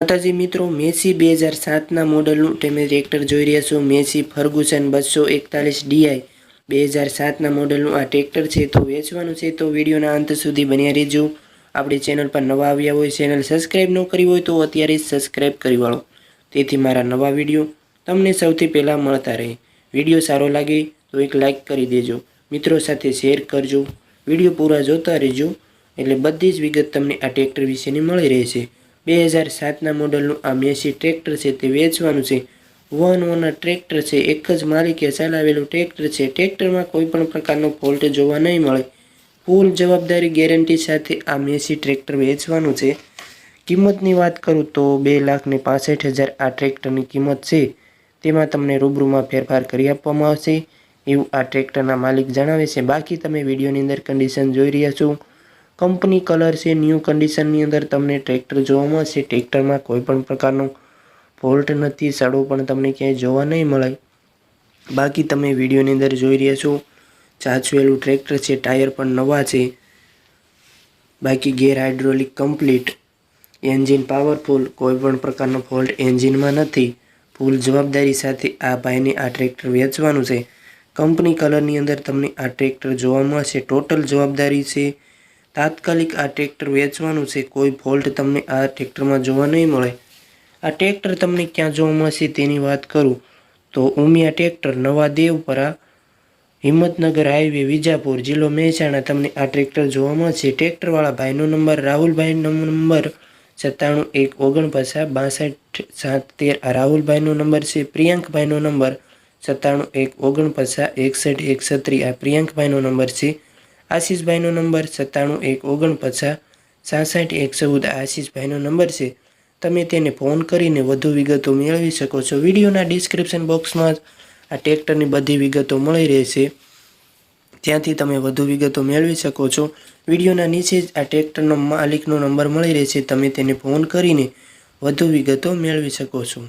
માતાજી મિત્રો, મેસી બે હજાર સાતના મોડલનું તમે ટ્રેક્ટર જોઈ રહ્યા છો. મેસી ફર્ગુસન બસો એકતાલીસ ડીઆઈ બે હજાર સાતના મોડલનું આ ટ્રેક્ટર છે તો વેચવાનું છે તો વિડીયોના અંત સુધી બન્યા રહેજો. આપણી ચેનલ પર નવા આવ્યા હોય, ચેનલ સબસ્ક્રાઈબ ન કરી હોય તો અત્યારે જ સબસ્ક્રાઈબ કરી વાળો. તેથી મારા નવા વીડિયો તમને સૌથી પહેલાં મળતા રહે. વીડિયો સારો લાગે તો એક લાઈક કરી દેજો. મિત્રો સાથે શેર કરજો. વીડિયો પૂરા જોતા રહેજો. એટલે બધી જ વિગત તમને આ ટ્રેક્ટર વિશેની મળી રહેશે. બે હજાર સાતના મોડલનું આ મેસી ટ્રેક્ટર છે તે વેચવાનું છે. વન ઓનર ટ્રેક્ટર છે, એક જ માલિકે ચલાવેલું ટ્રેક્ટર છે. ટ્રેક્ટરમાં કોઈ પણ પ્રકારનો ફોલ્ટ જોવા નહીં મળે. ફૂલ જવાબદારી ગેરંટી સાથે આ મેસી ટ્રેક્ટર વેચવાનું છે. કિંમતની વાત કરું તો બે લાખ ને પાસઠ હજાર આ ટ્રેક્ટરની કિંમત છે. તેમાં તમને રૂબરૂમાં ફેરફાર કરી આપવામાં આવશે. એવું આ ટ્રેક્ટરના માલિક જણાવે છે. બાકી તમે વિડીયોની અંદર કન્ડિશન જોઈ રહ્યા છો. કંપની કલર છે, ન્યૂ કન્ડિશનની અંદર તમને ટ્રેક્ટર જોવા મળશે. ટ્રેક્ટરમાં કોઈ પણ પ્રકારનો ફોલ્ટ નથી, સડો પણ તમને ક્યાંય જોવા નહીં મળે. બાકી તમે વિડીયોની અંદર જોઈ રહ્યા છો, ચાચવેલું ટ્રેક્ટર છે, ટાયર પણ નવા છે. બાકી gear hydraulic complete engine powerful કોઈ પણ પ્રકારનો ફોલ્ટ એન્જિનમાં નથી. ફૂલ જવાબદારી સાથે આ ભાઈને આ ટ્રેક્ટર વેચવાનું છે. કંપની કલરની અંદર તમને આ ટ્રેક્ટર જોવા મળશે. ટોટલ જવાબદારી છે તાત્કાલિક આ ટ્રેક્ટર વેચવાનું છે. કોઈ ફોલ્ટ તમને આ ટ્રેક્ટરમાં જોવા નહીં મળે. આ ટ્રેક્ટર તમને ક્યાં જોવા મળશે તેની વાત કરું. તો ઉમિયા ટ્રેક્ટર, નવા દેવપરા, હિંમતનગર હાઈવે, વિજાપુર, જિલ્લો મહેસાણા તમને આ ટ્રેક્ટર જોવા મળશે. ટ્રેક્ટરવાળા ભાઈનો નંબર, રાહુલભાઈનો નંબર સત્તાણું એક ઓગણપચાસ બાસઠ સાત તેર. આ રાહુલભાઈનો નંબર છે, પ્રિયંકભાઈનો નંબર સત્તાણું એક ઓગણપચાસ એકસઠ એકસત્રી આ પ્રિયાંકભાઈનો નંબર છે આશીષભાઈનો નંબર સત્તાણું એક ઓગણપચાસ સાસઠ એક ચૌદ આશીષભાઈનો નંબર છે. તમે તેને ફોન કરીને વધુ વિગતો મેળવી શકો છો. વિડીયોના ડિસ્ક્રિપ્શન બોક્સમાં આ ટ્રેક્ટરની બધી વિગતો મળી રહેશે. ત્યાંથી તમે વધુ વિગતો મેળવી શકો છો. વિડીયોના નીચે જ આ ટ્રેક્ટરનો માલિકનો નંબર મળી રહેશે. તમે તેને ફોન કરીને વધુ વિગતો મેળવી શકો છો.